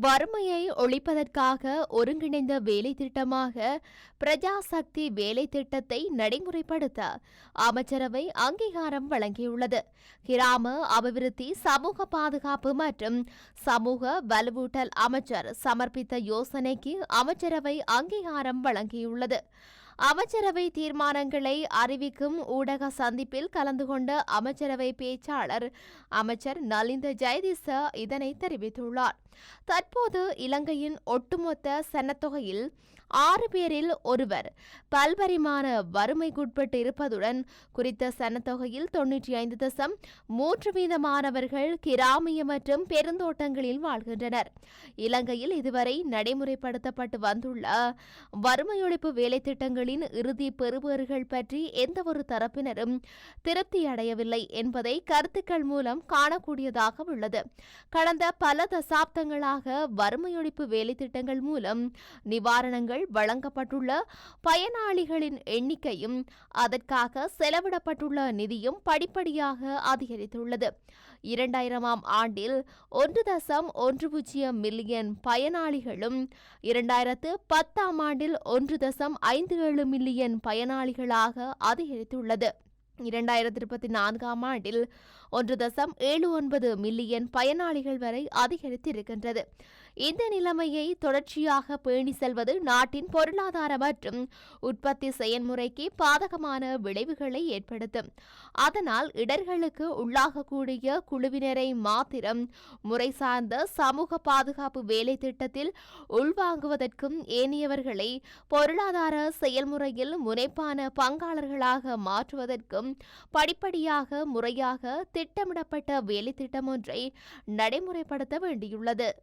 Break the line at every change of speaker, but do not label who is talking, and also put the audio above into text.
வறுமையை ஒழிப்பதற்காக ஒருங்கிணைந்த வேலை திட்டமாக பிரஜாசக்தி வேலை திட்டத்தை நடைமுறைப்படுத்த அமைச்சரவை அங்கீகாரம் வழங்கியுள்ளது. கிராம அபிவிருத்தி சமூக பாதுகாப்பு மற்றும் சமூக வலுவூட்டல் அமைச்சர் சமர்ப்பித்த யோசனைக்கு அமைச்சரவை அங்கீகாரம் வழங்கியுள்ளது. அமைச்சரவை தீர்மானங்களை அறிவிக்கும் ஊடக சந்திப்பில் கலந்து கொண்ட அமைச்சரவை பேச்சாளர் அமைச்சர் நலிந்த ஜெயதிச இதனை தெரிவித்துள்ளார். தற்போது இலங்கையின் ஒட்டுமொத்த சனத்தொகையில் ஆறு பேரில் ஒருவர். பல்பரிமாண வறுமைக்குட்பட்டு இருப்பதுடன் குறித்த சனத்தொகையில் தொன்னூற்றி ஐந்து தசம் மூன்று வீதமானவர்கள் கிராமிய மற்றும் பெருந்தோட்டங்களில் வாழ்கின்றனர். இலங்கையில் இதுவரை நடைமுறைப்படுத்தப்பட்டு வந்துள்ள வறுமை ஒழிப்பு வேலை திட்டங்களின் இறுதி பெறுபேறுகள் பற்றி எந்தவொரு தரப்பினரும் திருப்தி அடையவில்லை என்பதை கருத்துக்கள் மூலம் காணக்கூடியதாக உள்ளது. கடந்த பல தசாப்தங்களாக வறுமையொழிப்பு வேலைத்திட்டங்கள் வேலை திட்டங்கள் மூலம் நிவாரணங்கள் வழங்கப்பட்டுள்ள பயனாளிகளின் எண்ணிக்கையும் அதற்காக செலவிடப்பட்டுள்ள நிதியும் படிப்படியாக அதிகரித்துள்ளது. இரண்டாயிரமாம் ஆண்டில் ஒன்று தசம் ஒன்று பூஜ்ஜியம் மில்லியன் பயனாளிகளும் இரண்டாயிரத்து பத்தாம் ஆண்டில் ஒன்று தசம் ஐந்து ஏழு மில்லியன் பயனாளிகளாக அதிகரித்துள்ளது. இரண்டாயிரத்தி இருபத்தி நான்காம் ஆண்டில் ஒன்று தசம் ஏழு ஒன்பது மில்லியன் பயனாளிகள் வரை அதிகரித்திருக்கின்றது. இந்த நிலைமையை தொடர்ச்சியாக பேணி செல்வது நாட்டின் பொருளாதார மற்றும் உற்பத்தி செயல்முறைக்கு பாதகமான விளைவுகளை ஏற்படுத்தும். அதனால் இடர்களுக்கு உள்ளாகக்கூடிய குழுவினரை மாத்திரம் முறை சார்ந்த சமூக பாதுகாப்பு வேலை திட்டத்தில் உள்வாங்குவதற்கும் ஏனையவர்களை பொருளாதார செயல்முறையில் முனைப்பான பங்காளர்களாக மாற்றுவதற்கும் படிப்படியாக முறையாக திட்டமிடப்பட்ட வேலை திட்டம் ஒன்றை நடைமுறைப்படுத்த வேண்டியுள்ளது.